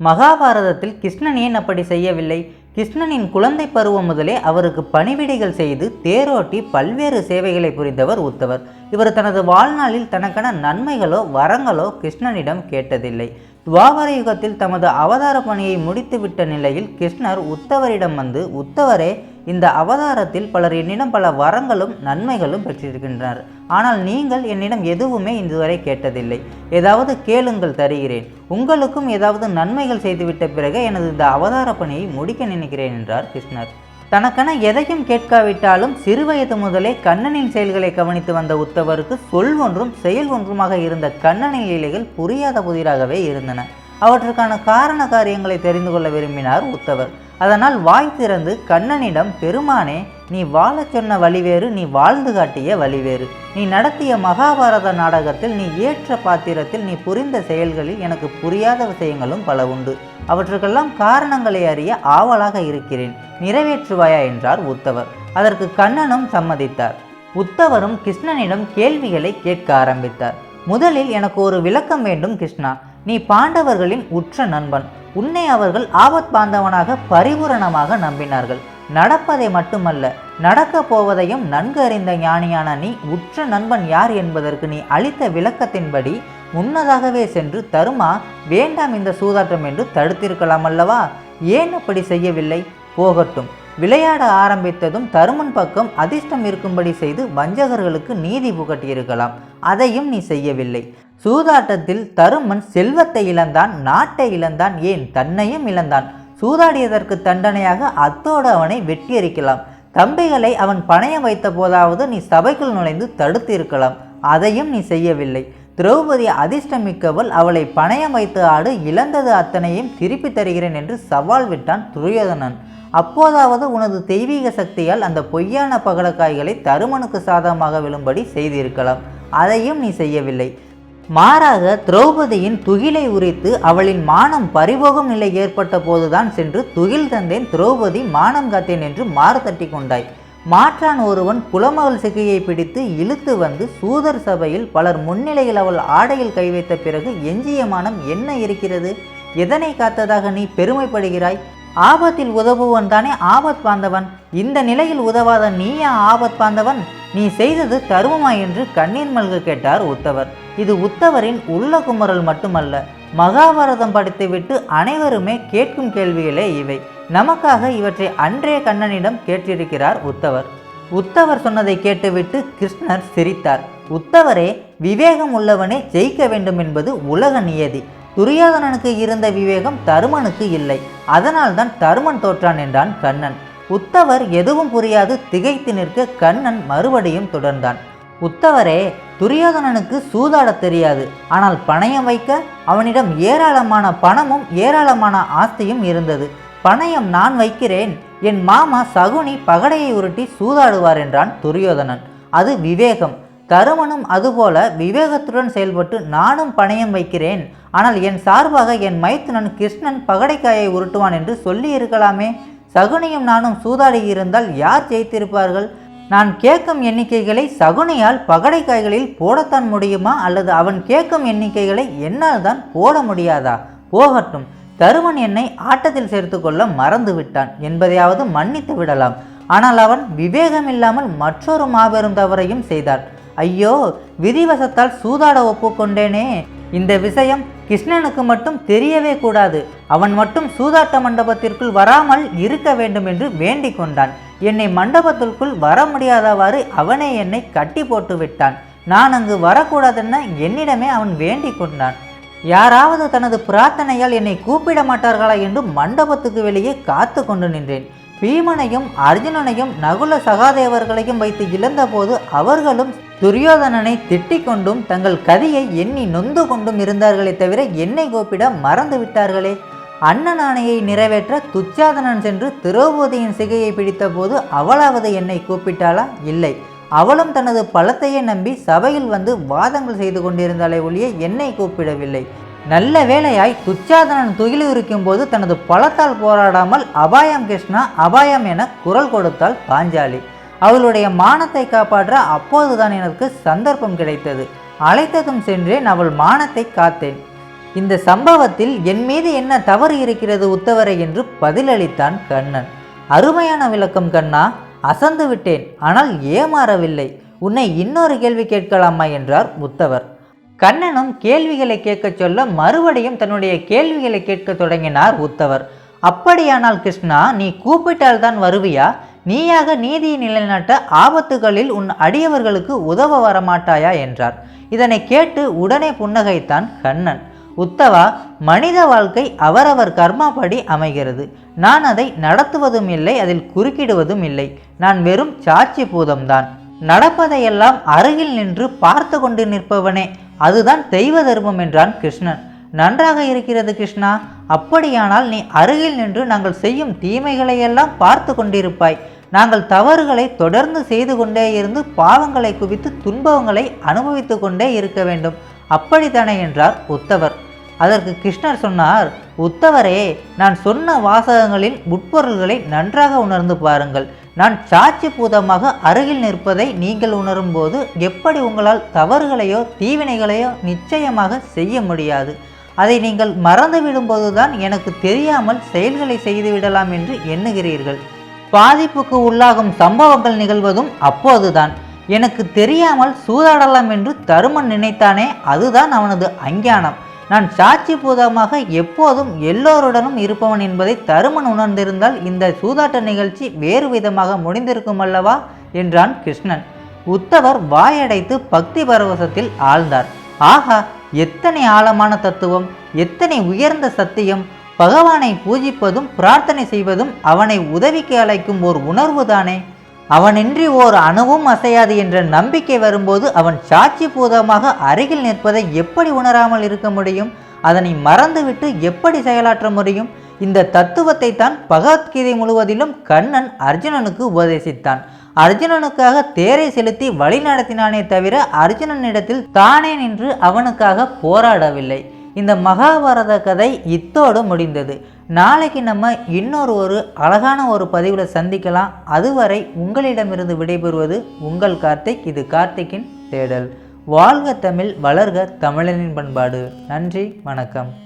மகாபாரதத்தில் கிருஷ்ணன் ஏன் அப்படி செய்யவில்லை? கிருஷ்ணனின் குழந்தை பருவம் முதலே அவருக்கு பணிவிடைகள் செய்து தேரோட்டி பல்வேறு சேவைகளை புரிந்தவர் உத்தவர். இவர் தனது வாழ்நாளில் தனக்கான நன்மைகளோ வரங்களோ கிருஷ்ணனிடம் கேட்டதில்லை. துவாபர யுகத்தில் தமது அவதார பணியை முடித்துவிட்ட நிலையில் கிருஷ்ணர் உத்தவரிடம் வந்து உத்தவரே இந்த அவதாரத்தில் பலர் என்னிடம் பல வரங்களும் நன்மைகளும் பெற்றிருக்கின்றனர். ஆனால் நீங்கள் என்னிடம் எதுவுமே இதுவரை கேட்டதில்லை. ஏதாவது கேளுங்கள் தருகிறேன். உங்களுக்கும் ஏதாவது நன்மைகள் செய்துவிட்ட பிறகு எனது இந்த அவதார பணியை முடிக்க நினைக்கிறேன் என்றார் கிருஷ்ணர். தனக்கென எதையும் கேட்காவிட்டாலும் சிறுவயது முதலே கண்ணனின் செயல்களை கவனித்து வந்த உத்தவருக்கு சொல் ஒன்றும் செயல் ஒன்றுமாக இருந்த கண்ணனின் லீலைகள் புரியாத புதிராகவே இருந்தன. அவற்றுக்கான காரண காரியங்களை தெரிந்து கொள்ள விரும்பினார் உத்தவர். அதனால் வாய் திறந்து கண்ணனிடம் பெருமானே நீ வாழச் சொன்ன வழிவேறு நீ வாழ்ந்து காட்டிய வழிவேறு. நீ நடத்திய மகாபாரத நாடகத்தில் நீ ஏற்ற பாத்திரத்தில் நீ புரிந்த செயல்களில் எனக்கு புரியாத விஷயங்களும் பல உண்டு. அவற்றுக்கெல்லாம் காரணங்களை அறிய ஆவலாக இருக்கிறேன். நிறைவேற்றுவாயா? என்றார் உத்தவர். அதற்கு கண்ணனும் சம்மதித்தார். உத்தவரும் கிருஷ்ணனிடம் கேள்விகளை கேட்க ஆரம்பித்தார். முதலில் எனக்கு ஒரு விளக்கம் வேண்டும் கிருஷ்ணா. நீ பாண்டவர்களின் உற்ற நண்பன். உன்னை அவர்கள் ஆபத் பாந்தவனாக பரிபூரணமாக நம்பினார்கள். நடப்பதை மட்டுமல்ல நடக்கப் போவதையும் நன்கு அறிந்த ஞானியான நீ உற்ற நண்பன் யார் என்பதற்கு நீ அளித்த விளக்கத்தின்படி முன்னதாகவே சென்று தருமா? வேண்டாம் இந்த சூதாட்டம் என்று தடுத்திருக்கலாம் அல்லவா? ஏன் அப்படி செய்யவில்லை? போகட்டும். விளையாட ஆரம்பித்ததும் தருமன் பக்கம் அதிர்ஷ்டம் இருக்கும்படி செய்து வஞ்சகர்களுக்கு நீதி புகட்டியிருக்கலாம். அதையும் நீ செய்யவில்லை. சூதாட்டத்தில் தருமன் செல்வத்தை இழந்தான் நாட்டை இழந்தான் ஏன் தன்னையும் இழந்தான். சூதாடியதற்கு தண்டனையாக அத்தோடு அவனை வெட்டியரிக்கலாம். தம்பிகளை அவன் பணயம் வைத்த போதாவது நீ சபைக்குள் நுழைந்து தடுத்து இருக்கலாம் அதையும் நீ செய்யவில்லை. திரௌபதி அதிர்ஷ்டமிக்கவள் அவளை பணயம் வைத்து ஆடு இழந்தது அத்தனையும் திருப்பி தருகிறேன் என்று சவால் விட்டான் துரியோதனன். அப்போதாவது உனது தெய்வீக சக்தியால் அந்த பொய்யான பகலக்காய்களை தருமனுக்கு சாதகமாக விழும்படி செய்திருக்கலாம். அதையும் நீ செய்யவில்லை. மாறாக திரௌபதியின் துகிலை உரித்து அவளின் மானம் பறிபோகும் நிலை ஏற்பட்ட போதுதான் சென்று துகில் தந்தேன் திரௌபதி மானம் காத்தேன் என்று மாறு தட்டி கொண்டாய். மாற்றான் ஒருவன் குலமகள் சிகையை பிடித்து இழுத்து வந்து சூதர் சபையில் பலர் முன்னிலையில் அவள் ஆடையில் கை வைத்த பிறகு எஞ்சிய மானம் என்ன இருக்கிறது? எதனை காத்ததாக நீ பெருமைப்படுகிறாய்? ஆபத்தில் உதவுவன் தானே ஆபத் பாந்தவன். இந்த நிலையில் உதவாத நீயா ஆபத் பாந்தவன்? நீ செய்தது தருமமா என்று கண்ணீர் மல்க கேட்டார் உத்தவர். இது உத்தவரின் உள்ள குமரல் மட்டுமல்ல மகாபாரதம் படித்துவிட்டு அனைவருமே கேட்கும் கேள்விகளே இவை. நமக்காக இவற்றை அன்றே கண்ணனிடம் கேட்டிருக்கிறார் உத்தவர். உத்தவர் சொன்னதை கேட்டுவிட்டு கிருஷ்ணர் சிரித்தார். உத்தவரே விவேகம் உள்ளவனே ஜெயிக்க வேண்டும் என்பது உலக நியதி. துரியோதனனுக்கு இருந்த விவேகம் தருமனுக்கு இல்லை. அதனால்தான் தருமன் தோற்றான் என்றான் கண்ணன். உத்தவர் எதுவும் புரியாது. திகைத்து நிற்க கண்ணன் மறுபடியும் தொடர்ந்தான். உத்தவரே துரியோதனனுக்கு சூதாடத் தெரியாது. ஆனால் பணயம் வைக்க அவனிடம் ஏராளமான பணமும் ஏராளமான ஆஸ்தியும் இருந்தது. பணயம் நான் வைக்கிறேன். என் மாமா சகுனி பகடையை உருட்டி சூதாடுவார் என்றான் துரியோதனன். அது விவேகம். தருமனும் அதுபோல விவேகத்துடன் செயல்பட்டு நானும் பணயம் வைக்கிறேன். ஆனால் என் சார்பாக என் மைத்துனன் கிருஷ்ணன் பகடைக்காயை உருட்டுவான் என்று சொல்லி இருக்கலாமே சகுனியும் நானும் சூதாடி இருந்தால் யார் ஜெயித்திருப்பார்கள்? நான் கேட்கும் எண்ணிக்கைகளை சகுனியால் பகடைக்காய்களில் போடத்தான் முடியுமா? அல்லது அவன் கேட்கும் எண்ணிக்கைகளை என்னால் தான் போட முடியாதா? போகட்டும். தருமன் என்னை ஆட்டத்தில் சேர்த்துக்கொள்ள மறந்து விட்டான் என்பதையாவது மன்னித்து விடலாம். ஆனால் அவன் விவேகம் இல்லாமல் மற்றொரு மாபெரும் தவறையும் செய்தான் ஐயோ விதிவசத்தால் சூதாட ஒப்புக்கொண்டேனே. இந்த விஷயம் கிருஷ்ணனுக்கு மட்டும் தெரியவே கூடாது. அவன் மட்டும் சூதாட்ட மண்டபத்திற்குள் வராமல் இருக்க வேண்டும் என்று வேண்டிக் கொண்டான். என்னை மண்டபத்திற்குள் வர முடியாதவாறு அவனே என்னை கட்டி போட்டு விட்டான். நான் அங்கு வரக்கூடாதென்ன என்னிடமே அவன் வேண்டிக் கொண்டான். யாராவது தனது பிரார்த்தனையால் என்னை கூப்பிட மாட்டார்களா என்று மண்டபத்துக்கு வெளியே காத்து கொண்டு நின்றேன். பீமனையும் அர்ஜுனனையும் நகுல சகாதேவர்களையும் வைத்து இழந்தபோது அவர்களும் துரியோதனனை திட்டிக் கொண்டும் தங்கள் கதியை எண்ணி நொந்து கொண்டும் இருந்தார்களே தவிர என்னை கூப்பிட மறந்து விட்டார்களே. அண்ணன் ஆணையை நிறைவேற்ற துச்சாதனன் சென்று திரௌபதியின் சிகையை பிடித்தபோது அவளாவது என்னை கூப்பிட்டாளா? இல்லை. அவளும் தனது பலத்தையே நம்பி சபையில் வந்து வாதங்கள் செய்து கொண்டிருந்தாலே ஒழிய என்னை கூப்பிடவில்லை. நல்ல வேளையாய் துச்சாதனன் துகிலுரிக்கும் போது தனது பலத்தால் போராடாமல் அபாயம் கிருஷ்ணா அபாயம் என குரல் கொடுத்தாள் பாஞ்சாலி. அவளுடைய மானத்தை காப்பாற்ற அப்போதுதான் எனக்கு சந்தர்ப்பம் கிடைத்தது. அழைத்ததும் சென்றேன் அவள் மானத்தை காத்தேன். இந்த சம்பவத்தில் என் மீது என்ன தவறு இருக்கிறது உத்தவரை என்று பதிலளித்தான் கண்ணன். அருமையான விளக்கம் கண்ணா அசந்து விட்டேன் ஆனால் ஏமாறவில்லை. உன்னை இன்னொரு கேள்வி கேட்கலாமா என்றார் உத்தவர். கண்ணனும் கேள்விகளை கேட்கச் சொல்ல மறுபடியும் தன்னுடைய கேள்விகளை கேட்கத் தொடங்கினார் உத்தவர். அப்படியானால் கிருஷ்ணா நீ கூப்பிட்டால்தான் வருவியா? நீயாக நீதியை நிலைநாட்ட ஆபத்துகளில் உன் அடியவர்களுக்கு உதவ வரமாட்டாயா? என்றார். இதனை கேட்டு உடனே புன்னகைத்தான் கண்ணன். உத்தவா மனித வாழ்க்கை அவரவர் கர்மாபடி அமைகிறது. நான் அதை நடத்துவதும் இல்லை அதில் குறுக்கிடுவதும் இல்லை. நான் வெறும் சாட்சி பூதம்தான். நடப்பதையெல்லாம் அருகில் நின்று பார்த்து கொண்டு நிற்பவனே அதுதான் தெய்வ தர்மம் என்றான் கிருஷ்ணன். நன்றாக இருக்கிறது கிருஷ்ணா அப்படியானால் நீ அருகில் நின்று நாங்கள் செய்யும் தீமைகளையெல்லாம் பார்த்து கொண்டிருப்பாய். நாங்கள் தவறுகளை தொடர்ந்து செய்து கொண்டே இருந்து பாவங்களை குவித்து துன்பங்களை அனுபவித்து கொண்டே இருக்க வேண்டும். அப்படித்தானே என்றார் உத்தவர். அதற்கு கிருஷ்ணர் சொன்னார் உத்தவரே நான் சொன்ன வாசகங்களின் உட்பொருள்களை நன்றாக உணர்ந்து பாருங்கள். நான் சாட்சி பூதமாக அருகில் நிற்பதை நீங்கள் உணரும்போது எப்படி உங்களால் தவறுகளையோ தீவினைகளையோ நிச்சயமாக செய்ய முடியாது. அதை நீங்கள் மறந்து விடும்போதுதான் எனக்கு தெரியாமல் செயல்களை செய்துவிடலாம் என்று எண்ணுகிறீர்கள். பாதிப்புக்கு உள்ளாகும் சம்பவங்கள் நிகழ்வதும் அப்போதுதான். எனக்கு தெரியாமல் சூதாடலாம் என்று தருமன் நினைத்தானே அதுதான் அவனது அஞ்ஞானம். நான் சாட்சி பூதமாக எப்போதும் எல்லோருடனும் இருப்பவன் என்பதை தருமன் உணர்ந்திருந்தால் இந்த சூதாட்ட நிகழ்ச்சி வேறு விதமாக முடிந்திருக்கும் அல்லவா? என்றான் கிருஷ்ணன். உத்தவர் வாயடைத்து பக்தி பரவசத்தில் ஆழ்ந்தார். ஆகா எத்தனை ஆழமான தத்துவம் எத்தனை உயர்ந்த சத்தியம். பகவானை பூஜிப்பதும் பிரார்த்தனை செய்வதும் அவனை உதவிக்கு அழைக்கும் ஓர் உணர்வுதானே? அவனின்றி ஓர் அணுவும் அசையாது என்ற நம்பிக்கை வரும்போது அவன் சாட்சி பூதமாக அருகில் நிற்பதை எப்படி உணராமல் இருக்க முடியும்? அதனை மறந்துவிட்டு எப்படி செயலாற்ற முடியும்? இந்த தத்துவத்தை தான் பகவத்கீதை முழுவதிலும் கண்ணன் அர்ஜுனனுக்கு உபதேசித்தான். அர்ஜுனனுக்காக தேரை செலுத்தி வழி நடத்தினானே தவிர அர்ஜுனனிடத்தில் தானே நின்று அவனுக்காக போராடவில்லை. இந்த மகாபாரத கதை இத்தோடு முடிந்தது. நாளைக்கு நம்ம இன்னொரு ஒரு அழகான ஒரு பதிவில் சந்திக்கலாம். அதுவரை உங்களிடமிருந்து விடைபெறுவது உங்கள் கார்த்திக் இது கார்த்திக்கின் தேடல். வாழ்க தமிழ் வளர்க தமிழனின் பண்பாடு. நன்றி வணக்கம்.